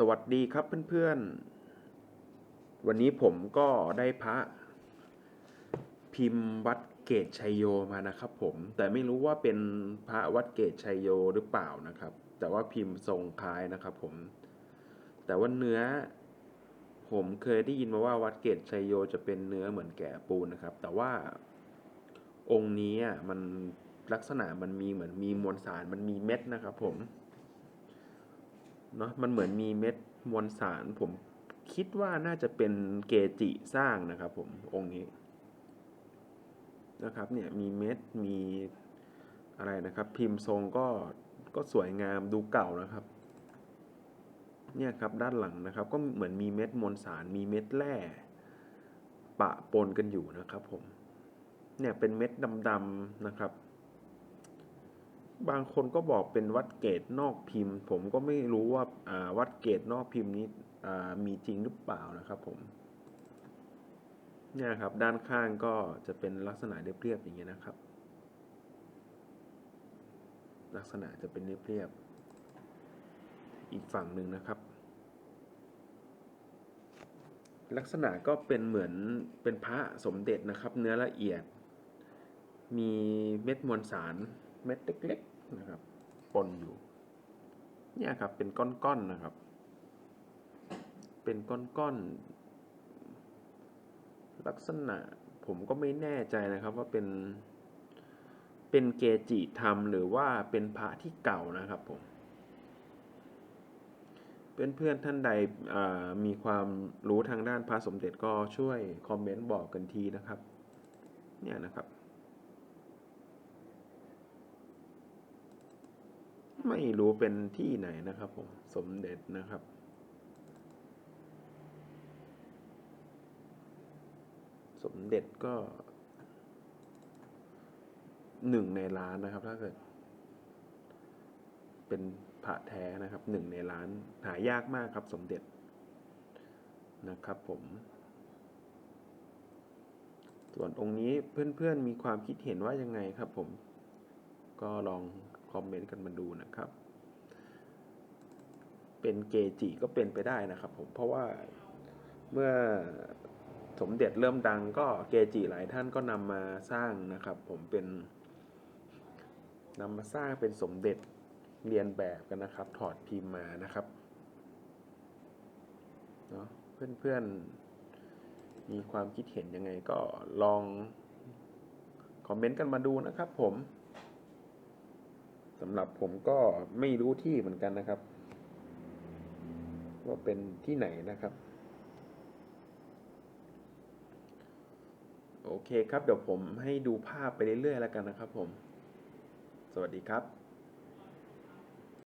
สวัสดีครับเพื่อนๆ วันนี้ผมก็ได้พระพิมพ์วัดเกตชัยโยมานะครับผม แต่ไม่รู้ว่าเป็นพระวัดเกตชัยโยหรือเปล่านะครับ แต่ว่าพิมพ์ทรงคล้ายนะครับผม แต่ว่าเนื้อ ผมเคยได้ยินมาว่าวัดเกตชัยโยจะเป็นเนื้อเหมือนแกะปูนนะครับ แต่ว่าองค์นี้อะมันลักษณะมันมีเหมือนมีมวลสารมันมีเม็ดนะครับผม เนาะมันเหมือนมีเม็ดมวลสารผมคิดว่าน่าจะเป็นเกจิสร้างนะครับ ผมองค์นี้นะครับเนี่ยมีเม็ดมีอะไรนะครับ พิมพ์ทรงก็ก็สวยงามดูเก่านะครับ เนี่ยครับด้านหลังนะครับ ก็เหมือนมีเม็ดมวลสารมีเม็ดแร่ปะปนกันอยู่นะครับ ผม เนี่ยเป็นเม็ดดำๆนะครับ บางคนก็บอกเป็นวัดเกตนอกพิมพ์ ผมก็ไม่รู้ว่าาวัดเกตนอกพิมพ์นี้มีจริงหรือเปล่านะครับผมเนี่ยครับด้านข้างก็จะเป็นลักษณะเรียบๆอย่างเงี้ยนะครับ ลักษณะจะเป็นเรียบๆอีกฝั่งหนึ่งนะครับ ลักษณะก็เป็นเหมือนเป็นพระสมเด็จนะครับ เนื้อละเอียด มีเม็ดมวลสารเม็ดเล็กๆ นะครับปนอยู่ เนี่ยครับเป็นก้อนๆนะครับ เป็นก้อนๆลักษณะผมก็ไม่แน่ใจนะครับว่าเป็นเป็นเกจิธรรมหรือว่าเป็นพระที่เก่านะครับผมเพื่อนๆท่านใดมีความรู้ทางด้านพระสมเด็จก็ช่วยคอมเมนต์บอกกันทีนะครับ เนี่ยนะครับ ไม่รู้เป็นที่ไหนนะครับผม สมเด็จนะครับ สมเด็จก็หนึ่งในล้านนะครับ ถ้าเกิด เป็นพระแท้นะครับหนึ่งในล้าน หายากมากครับ สมเด็จนะครับผม ส่วนองค์นี้เพื่อนๆมีความคิดเห็นว่ายังไงครับผม ก็ลอง อมเมนต์กันมาดูนะครับ เป็นเกจิก็เป็นไปได้นะครับ ผมเพราะว่าเมื่อสมเด็จเริ่มดังก็เกจิหลายท่านก็นำมาสร้างนะครับ ผมเป็นนำมาสร้างเป็นสมเด็จเรียนแบบกันนะครับ ถอดพิมพ์มานะครับเนาะเพื่อนๆมีความคิดเห็นยังไงก็ลองคอมเมนต์กันมาดูนะครับผม สำหรับผมก็ไม่รู้ที่เหมือนกันนะครับ ว่าเป็นที่ไหนนะครับ โอเคครับ เดี๋ยวผมให้ดูภาพไปเรื่อยๆแล้วกันนะครับผม สวัสดีครับ